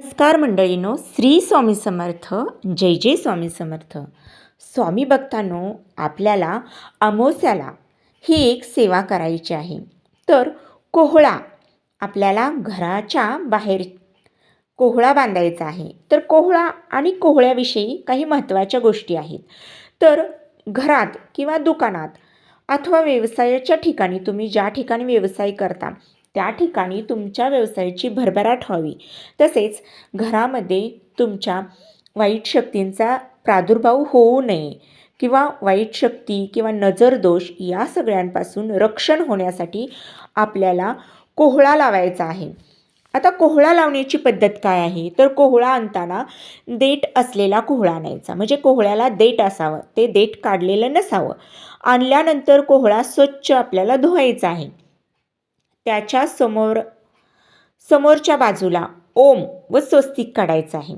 नमस्कार मंडळीनो श्री स्वामी समर्थ जय जय स्वामी समर्थ. स्वामी भक्तांनो आपल्याला अमोस्याला ही एक सेवा करायची आहे. तर कोहळा आपल्याला घराच्या बाहेर कोहळा बांधायचा आहे. तर कोहळा आणि कोहळ्याविषयी काही महत्त्वाच्या गोष्टी आहेत. तर घरात किंवा दुकानात अथवा व्यवसायाच्या ठिकाणी तुम्ही ज्या ठिकाणी व्यवसाय करता त्या ठिकाणी तुमच्या व्यवसायाची भरभराट व्हावी. तसेच घरामध्ये तुमच्या वाईट शक्तींचा प्रादुर्भाव होऊ नये किंवा वाईट शक्ती किंवा नजरदोष या सगळ्यांपासून रक्षण होण्यासाठी आपल्याला कोहळा लावायचा आहे. आता कोहळा लावण्याची पद्धत काय आहे? तर कोहळा आणताना देठ असलेला कोहळा आणायचा. म्हणजे कोहळ्याला देठ असावं. ते देठ काढलेलं नसावं. आणल्यानंतर कोहळा स्वच्छ आपल्याला धुवायचा आहे. त्याच्यासमोर समोरच्या बाजूला ओम व स्वस्तिक काढायचं आहे.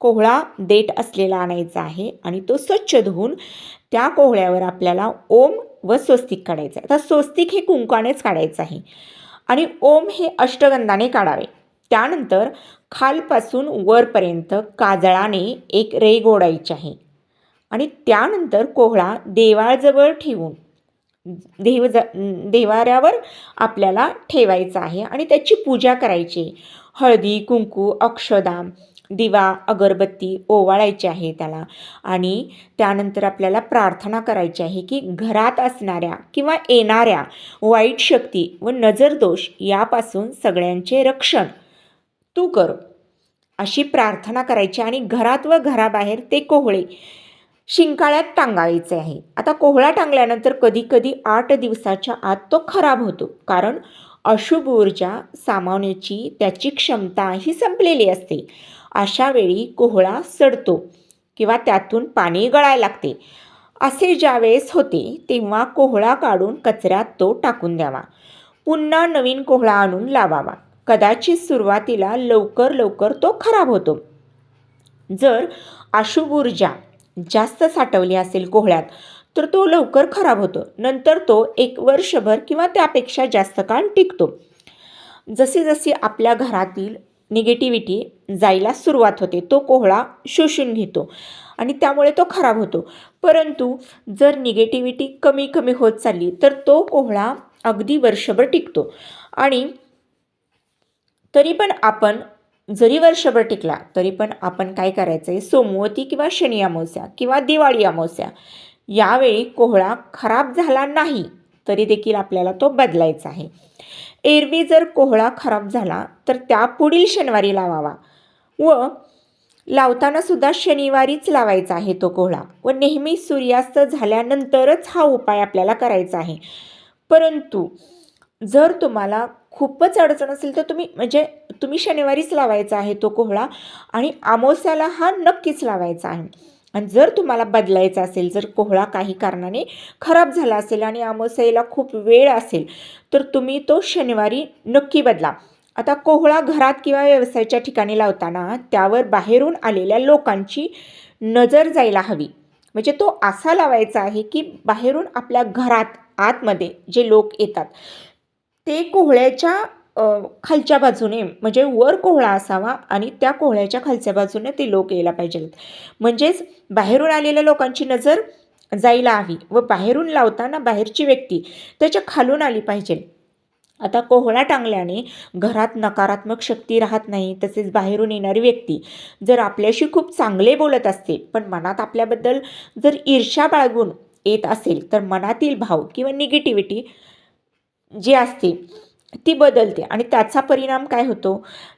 कोहळा देठ असलेला आणायचा आहे आणि तो स्वच्छ धुवून त्या कोहळ्यावर आपल्याला ओम व स्वस्तिक काढायचं आहे. आता स्वस्तिक हे कुंकानेच काढायचं आहे आणि ओम हे अष्टगंधाने काढावे. त्यानंतर खालपासून वरपर्यंत काजळाने एक रेग ओढायची आहे आणि त्यानंतर कोहळा देवाळजवळ ठेवून देव ज देवाऱ्यावर आपल्याला ठेवायचं आहे आणि त्याची पूजा करायची. हळदी कुंकू अक्षदा दिवा अगरबत्ती ओवाळायची आहे त्याला. आणि त्यानंतर आपल्याला प्रार्थना करायची आहे की घरात असणाऱ्या किंवा येणाऱ्या वाईट शक्ती व नजरदोष यापासून सगळ्यांचे रक्षण तू कर. अशी प्रार्थना करायची आणि घरात व घराबाहेर ते कोहळे शिंकाळ्यात टांगायचे आहे. आता कोहळा टांगल्यानंतर कधी कधी आठ दिवसाच्या आत तो खराब होतो. कारण अशुभ ऊर्जा सामावण्याची त्याची क्षमता ही संपलेली असते. अशा वेळी कोहळा सडतो किंवा त्यातून पाणी गळायला लागते. असे ज्यावेळेस होते तेव्हा कोहळा काढून कचऱ्यात तो टाकून द्यावा. पुन्हा नवीन कोहळा आणून लावावा. कदाचित सुरुवातीला लवकर लवकर तो खराब होतो. जर अशुभ ऊर्जा जास्त साठवली असेल कोहळ्यात तर तो लवकर खराब होतो. नंतर तो एक वर्षभर किंवा त्यापेक्षा जास्त काळ टिकतो. जसे जसे आपल्या घरातील निगेटिव्हिटी जायला सुरुवात होते तो कोहळा शोषून घेतो आणि त्यामुळे तो खराब होतो. परंतु जर निगेटिव्हिटी कमी कमी होत चालली तर तो कोहळा अगदी वर्षभर टिकतो. आणि तरी पण आपण जरी वर्षभर टिकला तरी पण आपण काय करायचं आहे सोमवती किंवा शनी अमावस्या किंवा दिवाळी अमावस्या यावेळी कोहळा खराब झाला नाही तरी देखील आपल्याला तो बदलायचा आहे. एरवी जर कोहळा खराब झाला तर त्या पुढील शनिवारी लावावा. व लावताना सुद्धा शनिवारीच लावायचा आहे तो कोहळा. व नेहमी सूर्यास्त झाल्यानंतरच हा उपाय आपल्याला करायचा आहे. परंतु जर तुम्हाला खूपच अडचण असेल तर तुम्ही म्हणजे तुम्ही शनिवारीच लावायचा आहे तो कोहळा आणि आमोस्याला हा नक्कीच लावायचा आहे. आणि जर तुम्हाला बदलायचा असेल जर कोहळा काही कारणाने खराब झाला असेल आणि अमावस्याला खूप वेळ असेल तर तुम्ही तो शनिवारी नक्की बदला. आता कोहळा घरात किंवा व्यवसायाच्या ठिकाणी लावताना त्यावर बाहेरून आलेल्या लोकांची नजर जायला हवी. म्हणजे तो असा लावायचा आहे की बाहेरून आपल्या घरात आतमध्ये जे लोक येतात ते कोहळ्याच्या खालच्या बाजूने म्हणजे वर कोहळा असावा आणि त्या कोहळ्याच्या खालच्या बाजूने ते लोक यायला पाहिजेत. म्हणजेच बाहेरून आलेल्या लोकांची नजर जायला हवी व बाहेरून लावताना बाहेरची व्यक्ती त्याच्या खालून आली पाहिजे. आता कोहळा टांगल्याने घरात नकारात्मक शक्ती राहत नाही तसेच बाहेरून येणारी व्यक्ती जर आपल्याशी खूप चांगले बोलत असते पण मनात आपल्याबद्दल जर ईर्ष्या बाळगून येत असेल तर मनातील भाव किंवा निगेटिव्हिटी जी असते ती बदलते. आणि त्याचा परिणाम काय होतो?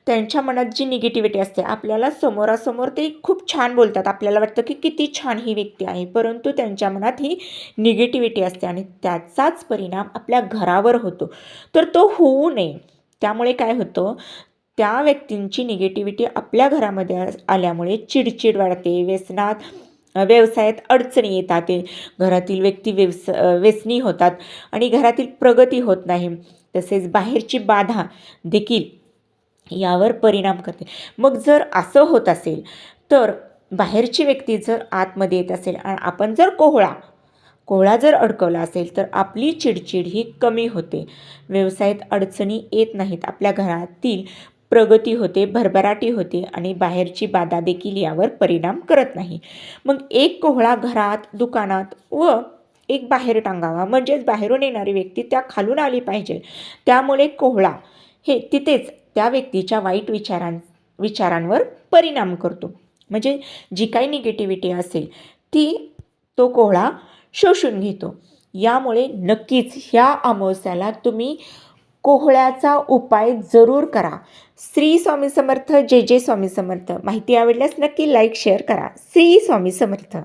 त्यांच्या मनात जी निगेटिव्हिटी असते आपल्याला समोरासमोर ते खूप छान बोलतात. आपल्याला वाटतं की किती छान ही व्यक्ती आहे परंतु त्यांच्या मनात ही निगेटिव्हिटी असते आणि त्याचाच परिणाम आपल्या घरावर होतो. तर तो होऊ नये. त्यामुळे काय होतं? त्या व्यक्तींची निगेटिव्हिटी आपल्या घरामध्ये आल्यामुळे चिडचिड वाढते व्यसनात व्यवसायात अडचणी येतात. घरातील व्यक्ती व्यवसा व्यसनी होतात आणि घरातील प्रगती होत नाही. तसेच बाहेरची बाधा देखील यावर परिणाम करते. मग जर असं होत असेल तर बाहेरची व्यक्ती जर आतमध्ये येत असेल आणि आपण जर कोहळा कोहळा जर अडकवला असेल तर आपली चिडचिड ही कमी होते. व्यवसायात अडचणी येत नाहीत. आपल्या घरातील प्रगती होते भरभराटी होते आणि बाहेरची बाधा देखील यावर परिणाम करत नाही. मग एक कोहळा घरात दुकानात व एक बाहेर टांगावा म्हणजेच बाहेरून येणारी व्यक्ती त्या खालून आली पाहिजे. त्यामुळे कोहळा हे तिथेच त्या व्यक्तीच्या वाईट विचारां विचारांवर परिणाम करतो. म्हणजे जी काही निगेटिव्हिटी असेल ती तो कोहळा शोषून घेतो. यामुळे नक्कीच ह्या अमावस्याला तुम्ही कोहळ्याचा उपाय जरूर करा. श्री स्वामी समर्थ जे जे स्वामी समर्थ. माहिती आवडल्यास नक्की लाईक शेअर करा. श्री स्वामी समर्थ.